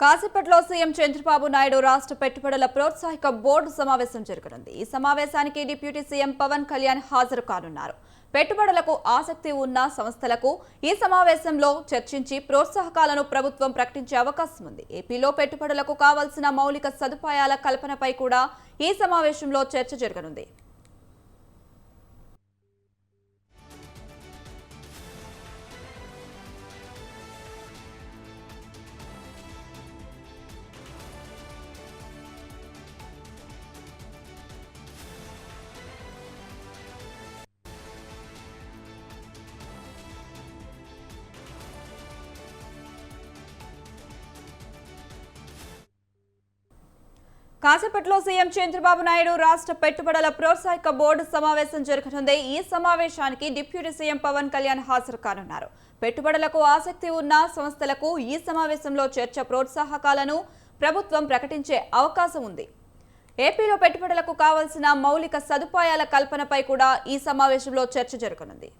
కాసేపట్లో సీఎం చంద్రబాబు నాయుడు రాష్ట్ర పెట్టుబడుల ప్రోత్సాహక బోర్డు సమావేశం జరగనుంది. ఈ సమావేశానికి డిప్యూటీ సీఎం పవన్ కళ్యాణ్ హాజరు కానున్నారు. పెట్టుబడులకు ఆసక్తి ఉన్న సంస్థలకు ఈ సమావేశంలో చర్చించి ప్రోత్సాహకాలను ప్రభుత్వం ప్రకటించే అవకాశం ఉంది. ఏపీలో పెట్టుబడులకు కావాల్సిన మౌలిక సదుపాయాల కల్పనపై కూడా ఈ సమావేశంలో చర్చ జరగనుంది. కాసేపట్లో సీఎం చంద్రబాబు నాయుడు రాష్ట్ర పెట్టుబడుల ప్రోత్సాహక బోర్డు సమావేశం జరగనుంది. ఈ సమావేశానికి డిప్యూటీ సీఎం పవన్ కళ్యాణ్ హాజరు కానున్నారు. పెట్టుబడులకు ఆసక్తి ఉన్న సంస్థలకు ఈ సమావేశంలో చర్చ ప్రోత్సాహకాలను ప్రభుత్వం ప్రకటించే అవకాశం ఉంది. ఏపీలో పెట్టుబడులకు కావాల్సిన మౌలిక సదుపాయాల కల్పనపై కూడా ఈ సమావేశంలో చర్చ జరగనుంది.